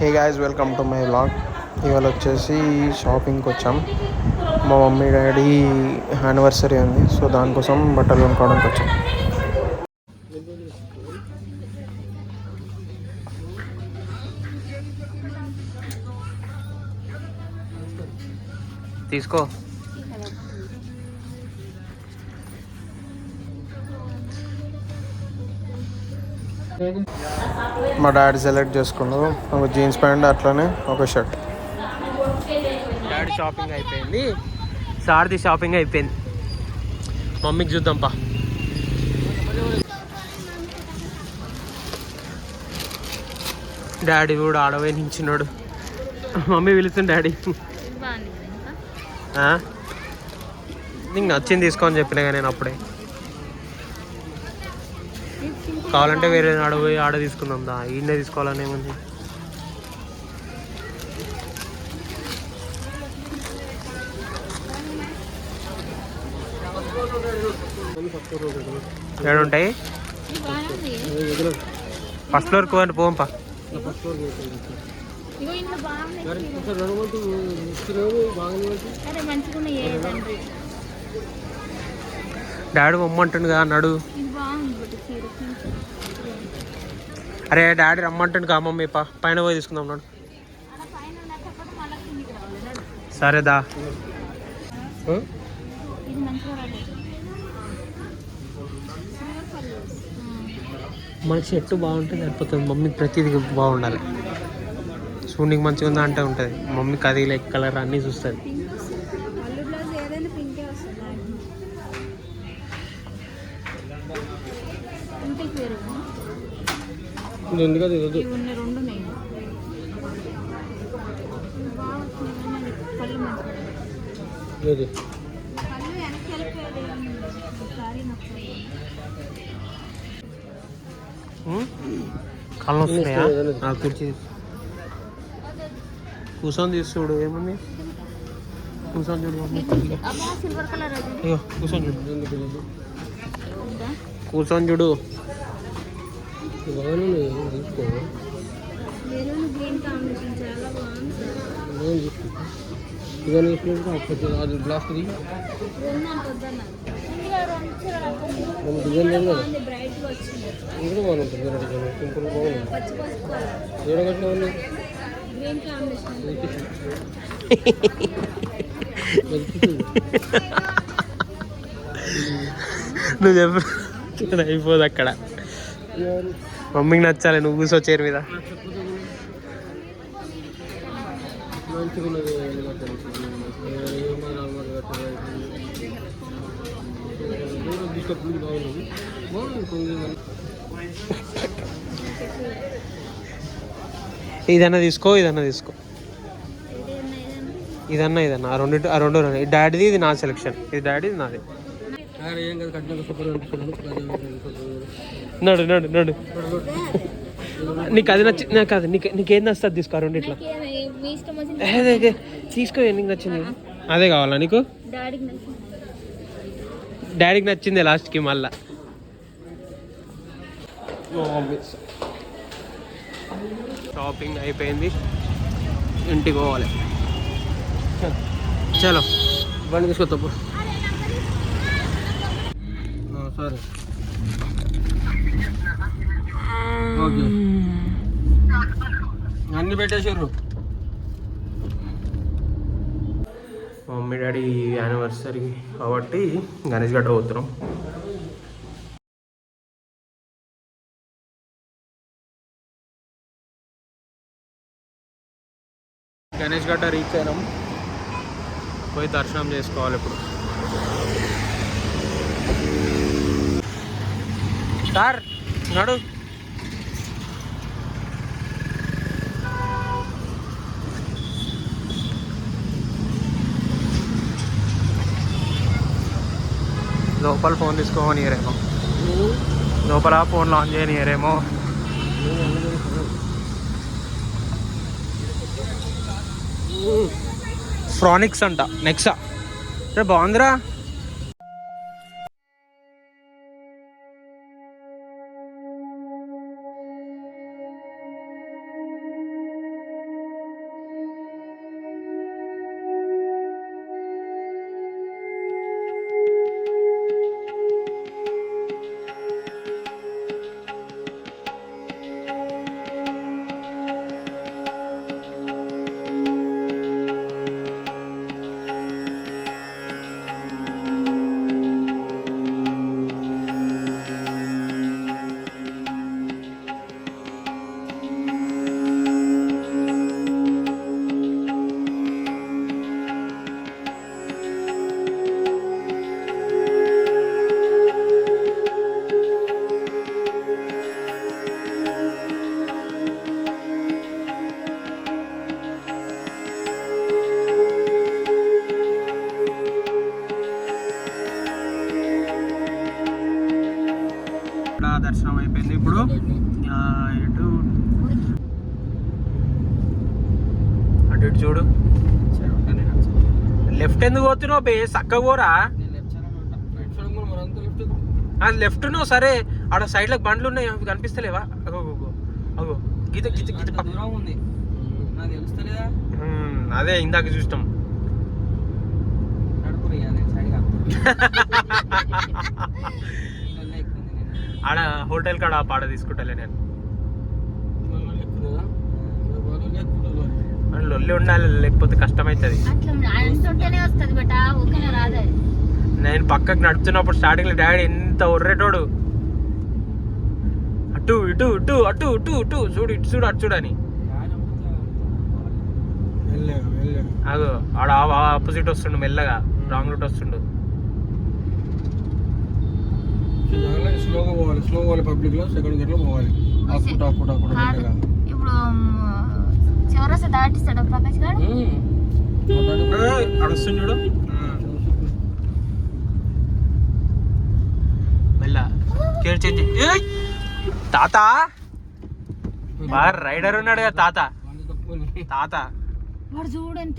Hey guys welcome to my vlog ఇవాళ వచ్చేసి షాపింగ్కి వచ్చాం. మా మమ్మీ డాడీ యానివర్సరీ ఉంది. సో దానికోసం బట్టలు కొనుక్కోవడానికి వచ్చాం. తీసుకో. మా డాడీ సెలెక్ట్ చేసుకున్నారు ఒక జీన్స్ ప్యాంట్ అట్లనే ఒక షర్ట్. డాడీ షాపింగ్ అయిపోయింది. సార్ది షాపింగ్ అయిపోయింది. మమ్మీకి చూద్దాం పా. డాడీ కూడా ఆడవే నించున్నాడు. మమ్మీ పిలుస్తుంది డాడీ? నీకు నచ్చింది తీసుకోని చెప్పిన నేను అప్పుడే. కావాలంటే వేరే ఆడ పోయి ఆడ తీసుకుందాం దా ఈయనే తీసుకోవాలని ఏముంది ఏడు ఉంటాయి? ఫస్ట్ ఫ్లోర్ కోండి పోంపా. డాడీ బొమ్మంటుండు కదా అరే డాడీ రమ్మంటుండు కా మమ్మీ పా. పైన పోయి తీసుకుందాం నాడు. సరేదా మన చెట్టు బాగుంటే సరిపోతుంది మమ్మీకి ప్రతిదీ బాగుండాలి. చూడనికి మంచిగా ఉందా అంటే ఉంటుంది. మమ్మీకి అది లైక్ కలర్ అన్నీ చూస్తుంది. పళ్ళు వెనక్కి వెళ్ళిపోయాడు ఒకసారి నొప్పి కళ్ళు వస్తున్నాయా? ఆ, కుర్చీ కూర్చొని తీస్తుడు ఏముంది? కూర్చొని చూడు కూర్చొని చూడు. కూర్చొని చూడు. మెరూన్ గ్రీన్ కాంబినేషన్ చాలా బాగుంది గ్లాస్ రెండు అంత వద్దన్నారు ఇంకా చీరలు అక్కడ బాగుంది బ్రైట్గా వచ్చింది. పచ్చి పసుపు కలర్ గ్రీన్ కాంబినేషన్ నువ్వు చెప్పు. అయిపోదు అక్కడ. మమ్మీకి నచ్చాలి నువ్వు కూర్చో చైర్ మీద. ఇదన్నా తీసుకో ఇదన్నా తీసుకో. ఇదన్నా ఇదన్నా. ఆ రెండు ఆ రెండు రెండు. డాడీది ఇది నా సెలెక్షన్ ఇది డాడీది నాది. నడు నడు నడు. నీకు అది నచ్చి నాకు అది నీకు నీకేం నస్తుంది తీసుకో వచ్చింది ఏ, అదే. తీసుకో నీకు నచ్చింది? అదే కావాలా నీకు? డాడీకి నచ్చింది. లాస్ట్కి మళ్ళా. షాపింగ్ అయిపోయింది. ఇంటికి పోవాలి. చలో. బండి తీసుకొస్తాపు సరే. ఓకే అన్ని పెట్టేసారు మా మమ్మీ డాడీ యానివర్సరీ కాబట్టి గణేష్ గడ్డ పోతున్నాం. గణేష్ గడ్డ రీచ్ అయినాం. పోయి దర్శనం చేసుకోవాలి ఇప్పుడు. సార్ నడు. లోపల ఫోన్ తీసుకోనియరేమో లోపల ఫోన్ లాంచ్ చేయనియరేమో ఫ్రానిక్స్ అంట నెక్సా. రే బాగుందిరా. బే అది లెఫ్ట్ నువ్వు సరే. ఆడ సైడ్లో బండ్లు ఉన్నాయి అవి కనిపిస్తలేవా? అగో అగో, అగో. గీత గీత గీత అదే ఇందాక చూస్తాం ఆడ హోటల్ కాడ పాడ తీసుకుంటాలే నేను మరి లొల్లి ఉండాలి లేకపోతే కష్టమవుతుంది అట్లా అంటుంటేనే వస్తుంది బట్ ఓకేనా రాదు అది. నేను పక్కకు నడుపుతున్నప్పుడు స్టార్టింగ్లో డాడీ ఎంత ఒర్రేటోడు. అటు ఇటు ఇటు అటు ఇటు ఇటు చూడు ఇటు చూడు అటు చూడని అగో ఆడ ఆపోజిట్ వస్తుండు మెల్లగా రాంగ్ రూట్ వస్తుండు. స్లోగా పోవాలి స్లో పోవాలి పబ్లిక్లో సెకండ్ గేట్లో పోవాలి. ఇప్పుడు చివరస దాటిస్తాడు ప్రకాష్ గారు? మెల్ల కేర్ చేంజ్ ఏయ్! తాత! బాగా రైడర్ ఉన్నాడు కదా తాత. తాత. వాడు చూడు ఎంత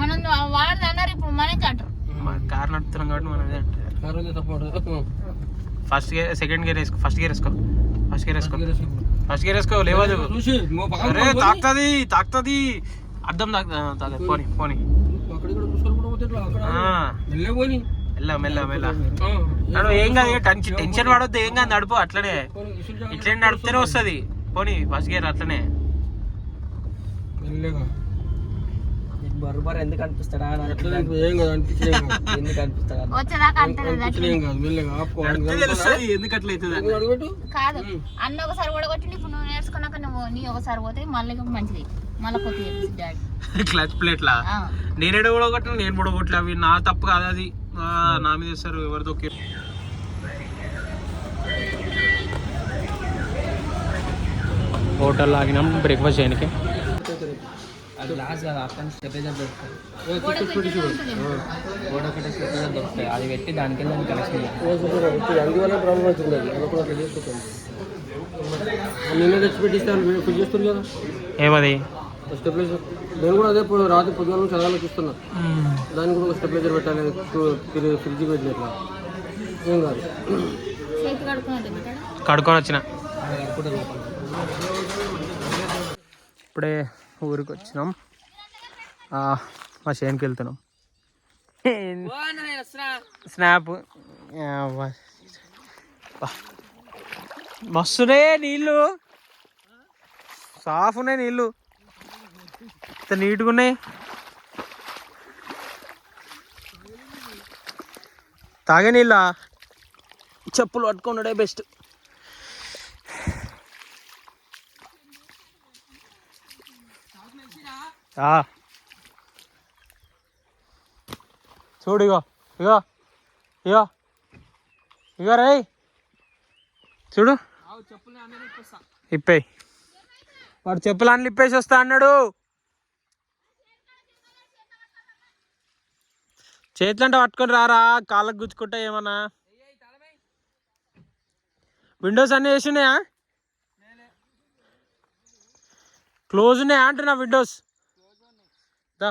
మనం వాడు అన్నారు ఇప్పుడు మనకి అంటారు. మన కార్ నడుపుతున్నాం కాబట్టి మనం ఫస్ట్ గేర్ సెకండ్ గేర్ వేసుకో. ఫస్ట్ గేర్ వేసుకో. ఫస్ట్ గేర్ వేసుకో ఫస్ట్ గేర్ వేసుకో లేవదు అరే తాకుతుంది తాకుతుంది. అర్థం తాగదు పోని పోని. మెల్ల మెల్ల మెల్ల నడు ఏం కాదు టెన్షన్ టెన్షన్ పడొద్దు ఏం కాదు నడుపు అట్లనే. ఇట్లనే నడిపితేనే వస్తుంది. పోనీ ఫస్ట్ గేర్ అట్లనే మెల్లగా నీకు బర్రు బర్రు ఎందుకు అనిపిస్తాడా ఏం కాదు అనిపించలే ఎందుకు అనిపిస్తాడా వచ్చేదాకా అంటారు అనిపించలే ఏం కాదు మెల్లగా ఆపుకో నడిపితే తెలుస్తుంది ఎందుకు అట్లా అవుతుంది అని. అడుగుపెట్టు. కాదు అన్న ఒకసారి ఓడగొట్టి ఇప్పుడు నువ్వు నేర్చుకున్నాక నువ్వు నీ ఒకసారి పోతే మళ్ళీ మంచిది. మళ్ళీ కొత్త డాడీ. క్లచ్ ప్లేట్లా నేనేడ కూడా కొట్టిన నేను కూడా కొట్టలే అవి నా తప్పు కాదు అది. నా మీద వేస్తారు ఎవరితో హోటల్ ఆగినాం బ్రేక్ఫాస్ట్ చేయడానికి అది లాస్ట్ కదా అక్కడ స్టెబిలైజర్ దొరుకుతాయి. గోడ ఒకటే స్టెబిలైజర్ దొరుకుతాయి. అది పెట్టి దానికి వెళ్ళి అందువల్ల ప్రాబ్లం అవుతుంది కూడా అట్లా చేసుకుంటాను కదా? ఏమది? స్టెప్లైజర్ నేను కూడా అదే ఇప్పుడు రాత్రి పొద్దున నుంచి చదవాలని చూస్తున్నా. దానికి కూడా స్టెప్లైజర్ పెట్టాలి. ఫ్రిడ్జ్ పెట్టినట్లా. ఏం కాదు. కడుక్కొని వచ్చిన. ఇప్పుడే ఊరికి వచ్చినాం ఆ, మా చేనుకి వెళ్తున్నాం. స్నాప్. మస్తున్నాయి నీళ్ళు సాఫ్ ఉన్నాయి నీళ్ళు. ఇంత నీట్గా ఉన్నాయి తాగే నీళ్ళ? చెప్పులు పట్టుకున్నాడే బెస్ట్. చూడు ఇగో ఇగో ఇగో ఇగో రే చూడు. ఇప్పేయి. వాడు చెప్పులు అన్ని ఇప్పేసి వస్తా అన్నాడు. చేతులంటే పట్టుకొని రారా కాళ్ళకు గుచ్చుకుంటా ఏమన్నా? విండోస్ అన్నీ వేసినాయా క్లోజ్ ఉన్నాయా అంటున్నా విండోస్ దా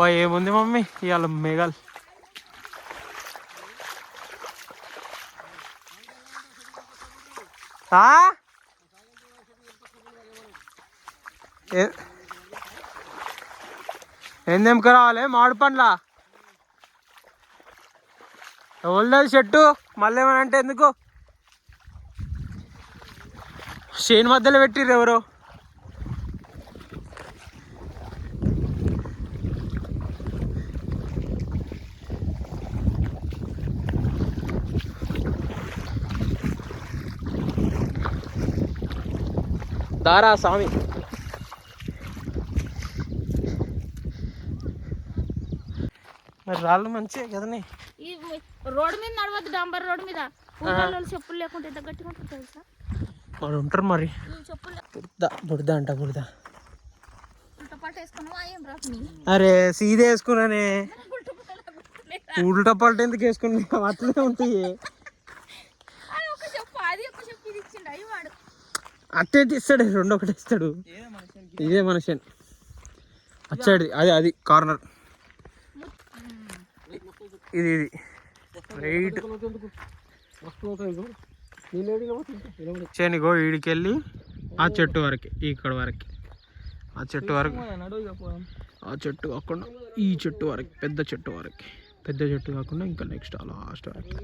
పా ఏముంది మమ్మీ? ఇవాళ మేఘాలు. ఆ? రావాలి మామిడి పండ్ల? ఎవరిది చెట్టు మళ్ళీ ఏమని అంటే ఎందుకు? చేను మధ్యలో పెట్టిర్రు ఎవరు? దారా స్వామి మరి రాళ్ళు మంచిగా కదనే? ఈ రోడ్డు మీద నడవద్దు డాంబర్ రోడ్డు మీద. చెప్పులు లేకుండా ఎంత గట్టిగా ఉంటుంది తెలుసా? మరి ఉంటారు మరి. ఈ చెప్పులు బుడద బుడద అంట నీ? అరే సీదే వేసుకున్నానే. ఉల్టా పల్ట ఎందుకు వేసుకున్నా అట్లనే ఉంటాయి అది ఒక చెప్పు అది ఒక చెప్పు ఇది ఇచ్చిండు అయ్యి వాడు అట్టే ఇస్తాడు రెండు ఒకటి ఇస్తాడు. ఇదే మనిషి వచ్చాడు అది అది కార్నర్ ఇది ఇది. రైట్ చేనిగో ఈడికెళ్ళి ఆ చెట్టు వరకు ఇక్కడ వరకు. ఆ చెట్టు వరకు. ఆ చెట్టు కాకుండా ఈ చెట్టు వరకు పెద్ద చెట్టు వరకు. పెద్ద చెట్టు కాకుండా ఇంకా నెక్స్ట్ అలా లాస్ట్ వరకు.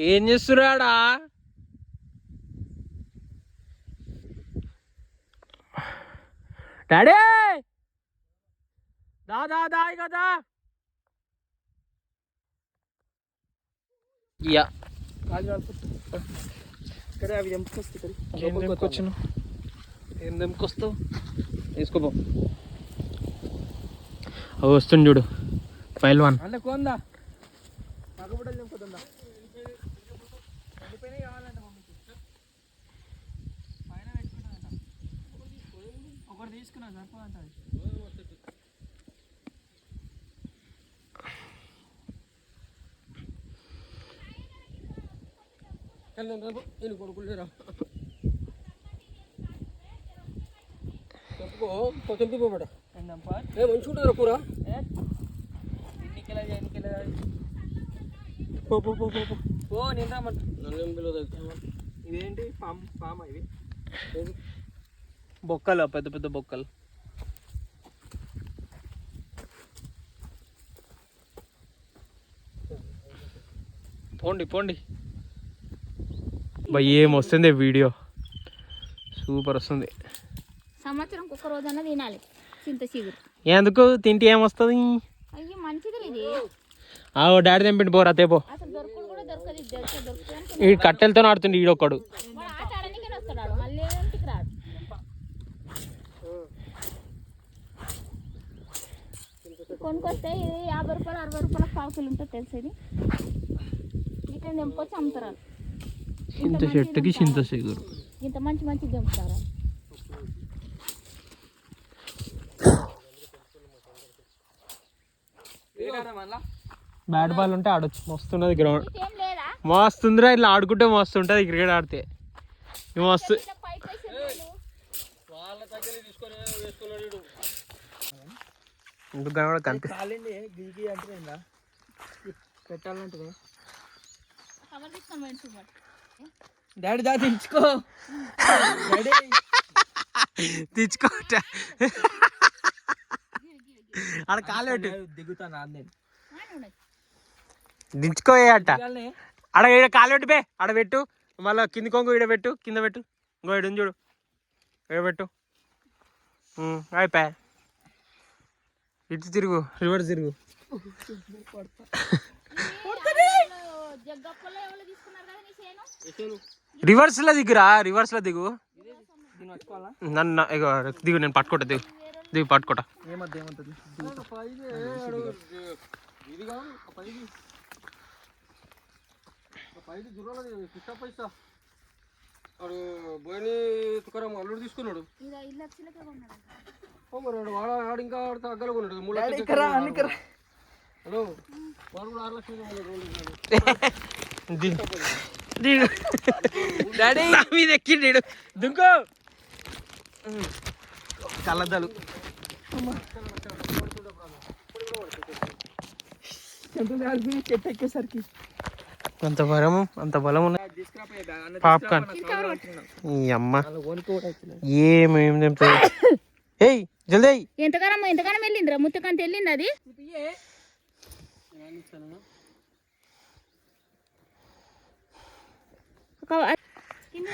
ఏం చేస్తున్నాడా? డాడీ! దా దా దా కదా యా. అవి ఎంపుకొస్తాయి ఏం తెంపుకొచ్చాను ఏం తెంపుకొస్తావు? తీసుకోపో. అవి వస్తుంది చూడు. File one. అంటే కొందా మగబుడ్డలు నింపుతుందా కావాలంటే మమ్మీకి పైన పెట్టుకుంటానంట ఒకటి తీసుకున్నా సరిపోదంట నేను కొడుకులేరా చెప్పుకో తెంపిపోబడ ఏ మంచి ఉంటుంది కూర ఓ నేను రామంట నన్ను ఏం ఇదేంటి పామ్ పామా ఇవి బొక్కలు పెద్ద పెద్ద బొక్కలు. పోండి పోండి. భయ్ ఏం వస్తుంది వీడియో? సూపర్ వస్తుంది. సంవత్సరం ఒక్క రోజన్నా తినాలి చింత చిగురు. ఎందుకు? తింటే ఏమొస్తుంది అయ్యి మంచిది ఇది. ఆ డాడీ తెంపిండి పోరా తేపో. అసలు దొరకడు కూడా దొరకదు ఇది దొరకదు దొరుకుతుంది ఈ కట్టెలతో ఆడుతుండే ఈడొక్కడు వాడు ఆట ఆడడానికి వస్తాడు మళ్ళీ ఇంటికి రాడు కొనుక్కొస్తే ఇది యాభై రూపాయలు అరవై రూపాయల పావుకిలు ఉంటుంది తెలుసు ఇది. ఇట్లా నింపొచ్చి అమ్ముతారు. చింత చెట్టుకి చింత ఇంత మంచి మంచి దింపుతారు బ్యాట్ బాల్ ఉంటే ఆడొచ్చు. మస్తున్నది గ్రౌండ్ మస్తుందిరా ఇట్లా ఆడుకుంటే మస్తు ఉంటుంది క్రికెట్ ఆడితే. మస్తు. వాళ్ళ దగ్గర తీసుకొని వేసుకున్నాడు ఇంకొక కనబడ కనిపి కాలింది? గిగి అంటే పెట్టాలంటే కవర్ తీసుకొని పోయిండు చూడు. డాడీ. దా తెచ్చుకో ఆడ కాలు పెట్టు. దిగుతాను నేను ఆ, నువ్వు. దించుకో అట్ట. ఆడ ఈడ కాలు పెట్టు బే. ఆడ పెట్టు. మళ్ళీ కింది కొంగు ఈడ పెట్టు. కింద పెట్టు. ఇంకో ఈడ చూడు. ఈడ పెట్టు. అయిపోయా. ఇటు తిరుగు. రివర్స్ తిరుగు. జగ్గప్పలో ఎవరు తీసుకున్నారు కదా నీ చేను రివర్స్లో దిగురా రివర్స్లో దిగు. నన్ను ఇగో దిగు నేను పట్టుకుంటా దిగు. దిగు పట్టుకుంటా. తీసుకున్నాడు. వాడు ఇంకా మూడు లక్షలు హలో వాడు కూడా ఆరు లక్షలు కొన్నాడు రోజులు ఉన్నాడు. దిగు. దిగు. డాడీ. నా మీద ఎక్కిండు దుంకో. కళ్ళద్దాలు. చెట్టు ఎక్కేసరికి. అంత బలము అంత బలం ఉన్నాయి పాప్కార్న్. ఈ అమ్మ. వణుకు ఏయ్ జల్దీ అయ్యి ఎంతగానో ఎంతగానో వెళ్ళిందిరా? ముత్తకంత వెళ్ళింది అది? ఒక కింద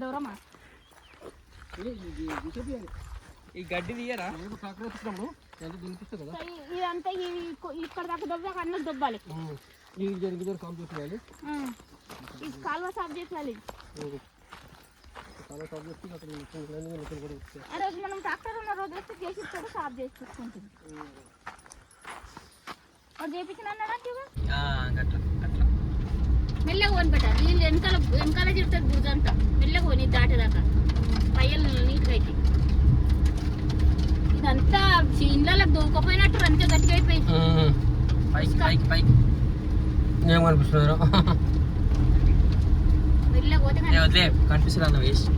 దాకా పోయి వచ్చినావా ఎట్లా దవ్వారు? ఇదిగో గింత పెద్దవరమ్మా ఈ గడ్డి తీయరా సో ఈ- ఇదంతా ఈ- ఇక్కడ దాకా దొబ్బాక అన్న దొబ్బాలి ఆ. ఈ కాలువ సాఫ్ చేయాలి ఆ రోజు మనం ట్రాక్టర్ ఉన్న రోజు వస్తే చేసి ఇస్తాడు సాఫ్ చేసి చూసుకుంటుంది వాడు చేపించిన అన్నాడా ఇవ్వ? అట్లా అట్లా మెల్లగా కొని పెట్టాలి నీళ్ళు వెనకాల వెనకాల చిడుతుంది బురదంతా మెల్లగా కొని దాటేదాకా పయ్యలు నీట్గా అయితే ఇదంతా ఇళ్ళకి దూకపోయినట్టు అంతే గట్టిగా అయిపోయింది పైకి పైకి పైకి. ఏం కనిపిస్తున్నారు? వదిలే కనిపిస్తుంది వేస్ట్.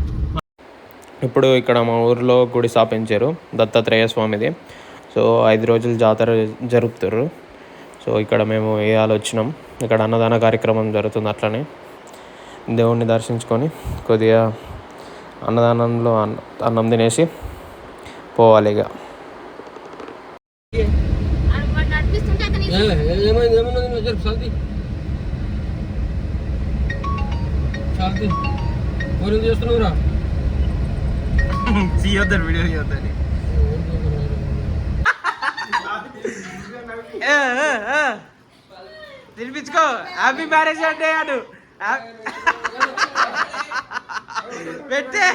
ఇప్పుడు ఇక్కడ మా ఊర్లో గుడి స్థాపించారు దత్తాత్రేయ స్వామిది. సో ఐదు రోజులు జాతర జరుపుతారు. సో ఇక్కడ మేము వేయాలి వచ్చినాం ఇక్కడ అన్నదాన కార్యక్రమం జరుగుతుంది అట్లనే. దేవుణ్ణి దర్శించుకొని కొద్దిగా అన్నదానంలో అన్న అన్నం తినేసి పోవాలి ఇక చేస్తున్నావురా వీడియో తినిపించుకో హ్యాపీ మ్యారేజ్ అంటే అను పెట్టే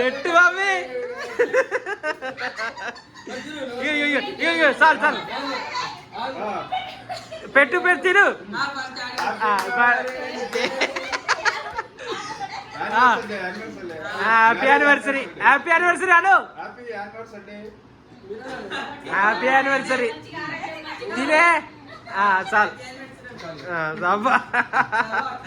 పెట్టు బాబీ. చాలు చాలు. పెట్టు పెట్టు తిను. హ్యాపీ యానివర్సరీ హ్యాపీ యానివర్సరీ అను. హ్యాపీ యానివర్సరీ తినే. చాలు. అబ్బా.